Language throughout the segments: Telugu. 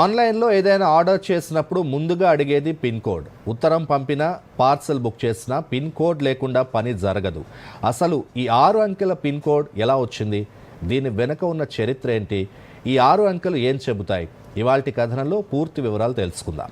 ఆన్లైన్లో ఏదైనా ఆర్డర్ చేసినప్పుడు ముందుగా అడిగేది పిన్ కోడ్. ఉత్తరం పంపినా పార్సల్ బుక్ చేసినా పిన్ కోడ్ లేకుండా పని జరగదు. అసలు ఈ ఆరు అంకెల పిన్ కోడ్ ఎలా వచ్చింది? దీని వెనుక ఉన్న చరిత్ర ఏంటి? ఈ ఆరు అంకెలు ఏం చెబుతాయి? ఇవాళ కథనంలో పూర్తి వివరాలు తెలుసుకుందాం.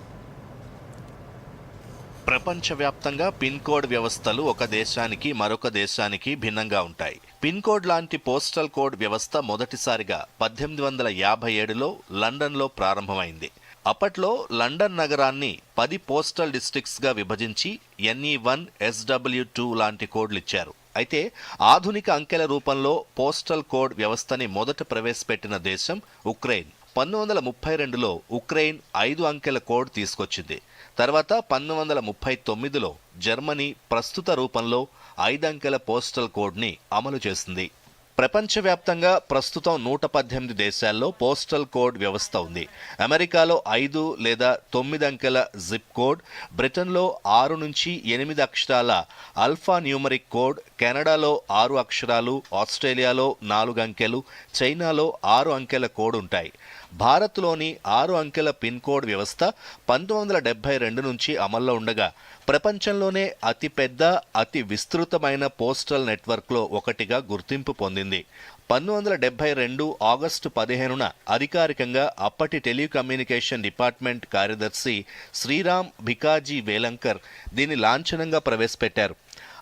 ప్రపంచవ్యాప్తంగా పిన్ కోడ్ వ్యవస్థలు ఒక దేశానికి మరొక దేశానికి భిన్నంగా ఉంటాయి. పిన్ కోడ్ లాంటి పోస్టల్ కోడ్ వ్యవస్థ మొదటిసారిగా పద్దెనిమిది వందల యాభై ఏడులో లండన్లో ప్రారంభమైంది. అప్పట్లో లండన్ నగరాన్ని పది పోస్టల్ డిస్ట్రిక్ట్స్గా విభజించి ఎన్ఈ వన్ ఎస్డబ్ల్యూ టూ లాంటి కోడ్లు ఇచ్చారు. అయితే ఆధునిక అంకెల రూపంలో పోస్టల్ కోడ్ వ్యవస్థని మొదట ప్రవేశపెట్టిన దేశం ఉక్రెయిన్. పంతొమ్మిది వందల ముప్పై రెండులో ఉక్రెయిన్ ఐదు అంకెల కోడ్ తీసుకొచ్చింది. తర్వాత పంతొమ్మిది వందల ముప్పై తొమ్మిదిలో జర్మనీ ప్రస్తుత రూపంలో ఐదు అంకెల పోస్టల్ కోడ్ని అమలు చేసింది. ప్రపంచవ్యాప్తంగా ప్రస్తుతం నూట పద్దెనిమిది దేశాల్లో పోస్టల్ కోడ్ వ్యవస్థ ఉంది. అమెరికాలో ఐదు లేదా తొమ్మిది అంకెల జిప్ కోడ్ బ్రిటన్లో ఆరు నుంచి ఎనిమిది అక్షరాల అల్ఫా న్యూమరిక్ కోడ్ కెనడాలో ఆరు అక్షరాలు ఆస్ట్రేలియాలో నాలుగు అంకెలు చైనాలో ఆరు అంకెల కోడ్ ఉంటాయి. భారత్లోని ఆరు అంకెల పిన్ కోడ్ వ్యవస్థ పంతొమ్మిది వందల డెబ్బై రెండు నుంచి అమల్లో ఉండగా ప్రపంచంలోనే అతిపెద్ద అతి విస్తృతమైన పోస్టల్ నెట్వర్క్లో ఒకటిగా గుర్తింపు పొందింది. పంతొమ్మిది వందల డెబ్బై రెండు ఆగస్టు పదిహేనున అధికారికంగా అప్పటి టెలికమ్యూనికేషన్ డిపార్ట్మెంట్ కార్యదర్శి శ్రీరామ్ భికాజీ వేలంకర్ దీన్ని లాంఛనంగా ప్రవేశపెట్టారు.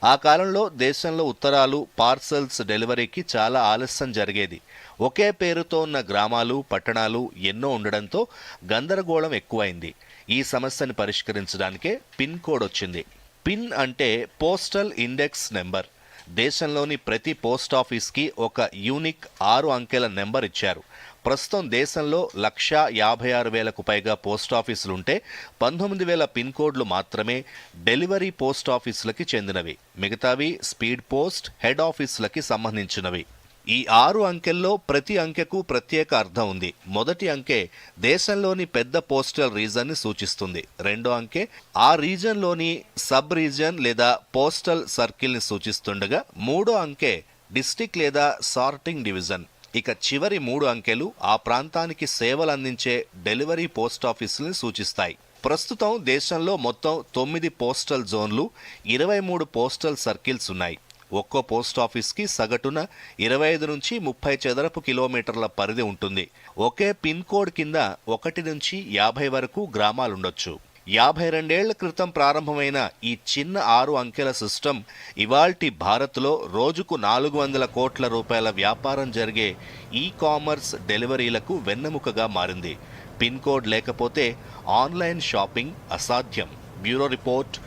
ఆ కాలంలో దేశంలో ఉత్తరాలు పార్సల్స్ డెలివరీకి చాలా ఆలస్యం జరిగేది. ఒకే పేరుతో ఉన్న గ్రామాలు పట్టణాలు ఎన్నో ఉండడంతో గందరగోళం ఎక్కువైంది. ఈ సమస్యను పరిష్కరించడానికే పిన్ కోడ్ వచ్చింది. పిన్ అంటే పోస్టల్ ఇండెక్స్ నెంబర్. దేశంలోని ప్రతి పోస్ట్ ఆఫీస్కి ఒక యూనిక్ ఆరు అంకెల నెంబర్ ఇచ్చారు. ప్రస్తుతం దేశంలో లక్షా యాభై ఆరు వేలకు పైగా పోస్ట్ ఆఫీసులుంటే పంతొమ్మిది వేల పిన్ కోడ్లు మాత్రమే డెలివరీ పోస్ట్ ఆఫీసులకి చెందినవి. మిగతావి స్పీడ్ పోస్ట్ హెడ్ ఆఫీసులకి సంబంధించినవి. ఈ ఆరు అంకెల్లో ప్రతి అంకెకు ప్రత్యేక అర్థం ఉంది. మొదటి అంకె దేశంలోని పెద్ద పోస్టల్ రీజన్ని సూచిస్తుంది. రెండో అంకె ఆ రీజన్లోని సబ్ రీజన్ లేదా పోస్టల్ సర్కిల్ని సూచిస్తుండగా మూడో అంకె డిస్టిక్ లేదా సార్టింగ్ డివిజన్. ఇక చివరి మూడు అంకెలు ఆ ప్రాంతానికి సేవలు అందించే డెలివరీ పోస్ట్ ఆఫీసుల్ని సూచిస్తాయి. ప్రస్తుతం దేశంలో మొత్తం తొమ్మిది పోస్టల్ జోన్లు ఇరవై మూడు పోస్టల్ సర్కిల్స్ ఉన్నాయి. ఒక్కో పోస్ట్ ఆఫీస్కి సగటున ఇరవై ఐదు నుంచి ముప్పై చదరపు కిలోమీటర్ల పరిధి ఉంటుంది. ఒకే పిన్ కోడ్ కింద ఒకటి నుంచి యాభై వరకు గ్రామాలుండొచ్చు. యాభై రెండేళ్ళ క్రితం ప్రారంభమైన ఈ చిన్న ఆరు అంకెల సిస్టమ్ ఇవాల్టి భారత్లో రోజుకు నాలుగు వందల కోట్ల రూపాయల వ్యాపారం జరిగే ఈ కామర్స్ డెలివరీలకు వెన్నెముకగా మారింది. పిన్ కోడ్ లేకపోతే ఆన్లైన్ షాపింగ్ అసాధ్యం. Bureau report